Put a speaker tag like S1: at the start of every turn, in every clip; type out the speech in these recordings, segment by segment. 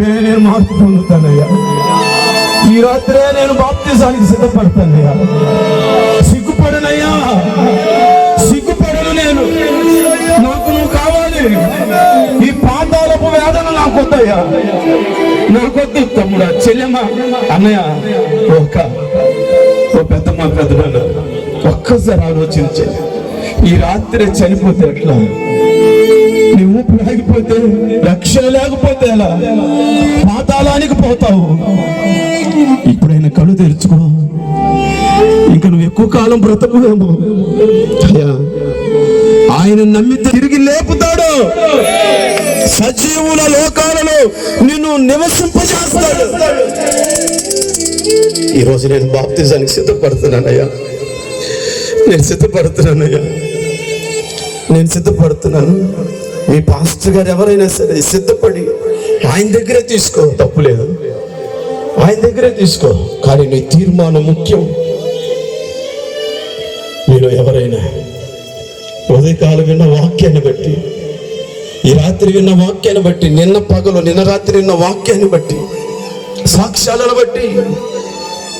S1: ఇప్పుడే నేను మార్పు పొందుతానయ్యా ఈ రాత్రే నేను బాప్తిజానికి సిద్ధపడతానయ్యా. సిగ్గుపడనయ్యా. సిగ్గుపడను నేను. నాకు నువ్వు కావాలి. ఈ పాతాలపు వేదన నాకు వద్దయ్యా నాకొద్దు తమ్ముడా చెల్లెమ్మ అన్నయ్య ఒక ఓ పెద్దమ్మ పెద్దనాన్న ఒక్కసారి ఆలోచించే. ఈ రాత్రి చనిపోతే ఎట్లా? నీ ఊపిరి ఆగిపోతే లేకపోతే ఎలా? పాతాళానికి పోతావు. ఇప్పుడైనా కళ్ళు తెరుచుకో. ఇంకా నువ్వు ఎక్కువ కాలం బ్రతకువేమో. అయ్యా ఆయన నమ్మితే తిరిగి లేపుతాడు. సజీవుల లోకాలలో నిన్ను నివసింపజేస్తాడు. ఈరోజు నేను బాప్తిజానికి సిద్ధపడుతున్నానయ్యా. నేను సిద్ధపడుతున్నానయ్యా. నేను సిద్ధపడుతున్నాను. మీ పాస్టర్ గారు ఎవరైనా సరే సిద్ధపడి ఆయన దగ్గరే తీసుకో. తప్పులేదు ఆయన దగ్గరే తీసుకో. కానీ నీ తీర్మానం ముఖ్యం. మీరు ఎవరైనా ఉదయకాలం విన్న వాక్యాన్ని బట్టి ఈ రాత్రి విన్న వాక్యాన్ని బట్టి నిన్న పగలు నిన్న రాత్రి విన్న వాక్యాన్ని బట్టి సాక్ష్యాలను బట్టి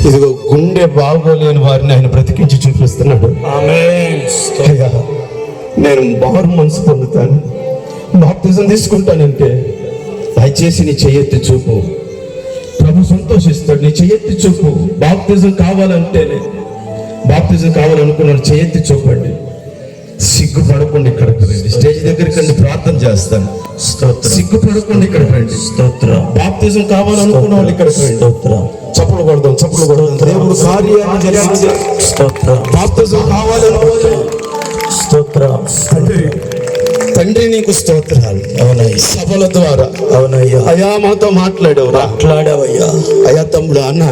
S1: ఇదిగో గుండె బాగోలేని వారిని ఆయన బ్రతికించి చూపిస్తున్నాడు. నేను మారు మనసు పొందుతాను. బాప్తిజం తీసుకుంటానంటే దయచేసి నీ చెయ్యెత్తి చూపు. ప్రభు సంతోషిస్తాడు నీ చెయ్యెత్తి చూపు. బాప్తిజం కావాలంటేనే బాప్తిజం కావాలనుకున్నాడు చెయ్యెత్తి చూపండి. సిగ్గుపడకుండా ఇక్కడికి రండి. స్టేజ్ దగ్గరికి రండి ప్రార్థన చేస్తాను.
S2: స్తోత్రం.
S1: సిగ్గుపడకుండా ఇక్కడికి రండి.
S2: స్తోత్రం.
S1: బాప్తిజం కావాలనుకున్న వాళ్ళు ఇక్కడికి రండి.
S2: స్తోత్రం.
S1: చప్పులు కొడదాం చప్పులు కొడదాం. దేవుడు కార్యాన్ని జరిగించే
S2: స్తోత్రం.
S1: బాప్తిజం కావాలనుకున్న
S2: స్తోత్రం.
S1: తండ్రి తండ్రి నీకు స్తోత్రాలు.
S2: అవునయ్యా
S1: సభల ద్వారా.
S2: అవునయ్యా
S1: అయా మాతో మాట్లాడావు
S2: మాట్లాడావయ్యా.
S1: అయ్యా తమ్ముడు అన్న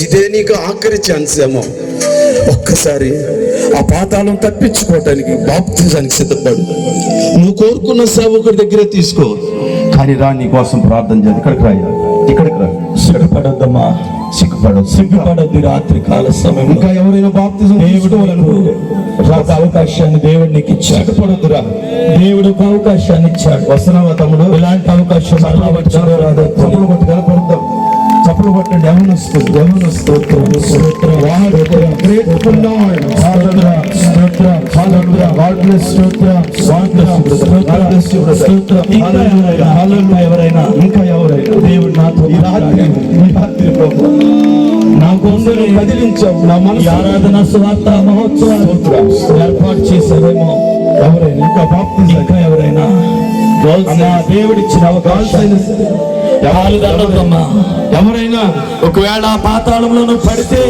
S1: ఇదే నీకు ఆఖరి ఛాన్స్ ఏమో. ఒక్కసారి ఆ పాతాళం తప్పించుకోవటానికి బాప్తిజానికి సిద్ధపడు. నువ్వు కోరుకున్న సేవకుడి దగ్గరే తీసుకో. కానీ రా నీ కోసం ప్రార్థన చేయాలి. ఇక్కడికి రా అయ్యా. ఇక్కడికి రా.
S2: సిగ్గుపడద్దమ్మా.
S1: సిగ్గుపడదు
S2: సిగ్గుపడద్దు రాత్రి కాల సమయంలో.
S1: ఇంకా ఎవరైనా బాప్తిజం
S2: దేవుడు నీకు ఒక అవకాశాన్ని దేవుడు నీకు ఇచ్చాడు.
S1: సిగ్గుపడొద్దురా.
S2: దేవుడు ఒక అవకాశాన్ని ఇచ్చాడు.
S1: వస్తున్నావా తమ్ముడు?
S2: ఇలాంటి అవకాశం
S1: చప్పులు కొట్టి కనపడతాం చప్పులు కొట్టండి ఎవరు వస్తుంది ఎవరు
S2: స్తోత్రం. స్తోత్రం. స్తోత్రం. స్తోత్రం. ఎవరైనా? హల్లెలూయా ఎవరైనా?
S1: ఇంకా ఎవరైనా?
S2: దేవుడు నాతో
S1: ఈ రాత్రి ఈ రాత్రి ప్రభు.
S2: నా గుండెని
S1: కదిలించావు. నా
S2: ఈ
S1: మనసు
S2: ఆరాధన స్వార్థ మహోత్సవాలు ఏర్పాటు చేశారేమో
S1: ఎవరైనా? ఇంకా
S2: ఇంకా ఎవరైనా? దేవుడిచ్చిన అవకాశం.
S1: ఎవరైనా?
S2: ఒకవేళ పాతాళంలో పడితే.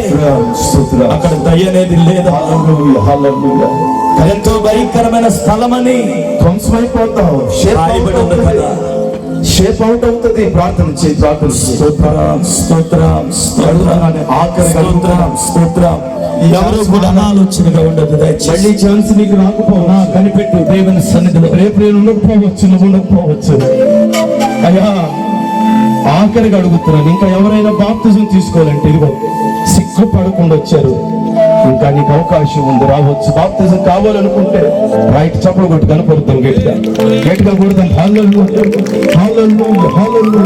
S2: అక్కడ దయ అనేది లేదా. ఎంతో భయంకరమైన స్థలమని
S1: ధ్వంసమైపోతావు. షేప్ అవుట్ అవుతుంది ప్రార్థన చేయి ప్రార్థన
S2: స్తోత్రం స్తోత్రం స్తోత్రం.
S1: ఆఖరి
S2: స్తోత్రం స్తోత్రం. ఎవరు కూడా అనాలోచనగా ఉండదు.
S1: మళ్ళీ ఛాన్స్ నీకు రాకపోవు
S2: కనిపెట్టు. దేవుని సన్నిధిలో.
S1: రేపు నేను ఉండకపోవచ్చు నువ్వు ఉండకపోవచ్చు. అయ్యా ఆఖరికి అడుగుతున్నాను. ఇంకా ఎవరైనా బాప్తిజం తీసుకోవాలంటే ఇదిగో సిగ్గుపడకుండా వచ్చారు. ఇంకా నీకు అవకాశం ఉంది రావచ్చు. బాప్తిజం కావాలనుకుంటే రైట్ చప్పలు కొట్టి కనపడుతాం గట్టిగా. గట్టిగా కొడతాం. Hallelujah hallelujah hallelujah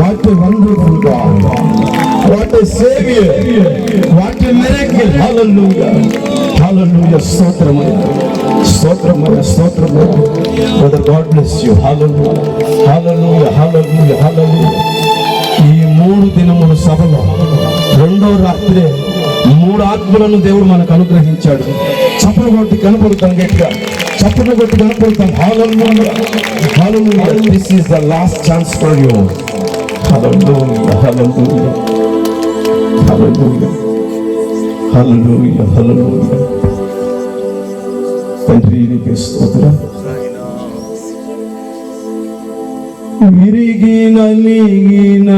S1: what wonderful God what saviour what miracle hallelujah hallelujah స్తోత్రమయ్యా స్తోత్రమయ్యా స్తోత్రమయ్యా brother God bless you hallelujah hallelujah hallelujah hallelujah ఈ మూడు దినముల సభలో రెండో రాత్రి మూడు ఆత్మలను దేవుడు మనకు అనుగ్రహించాడు. చప్పలు కొట్టి కనపడతాం గట్టిగా. చప్పలు కొట్టి కనపడతాం. హాలల్లో this is the last chance for you హాలల్లో హాలల్లో తండ్రి స్తోత్రం. విరిగి నలిగిన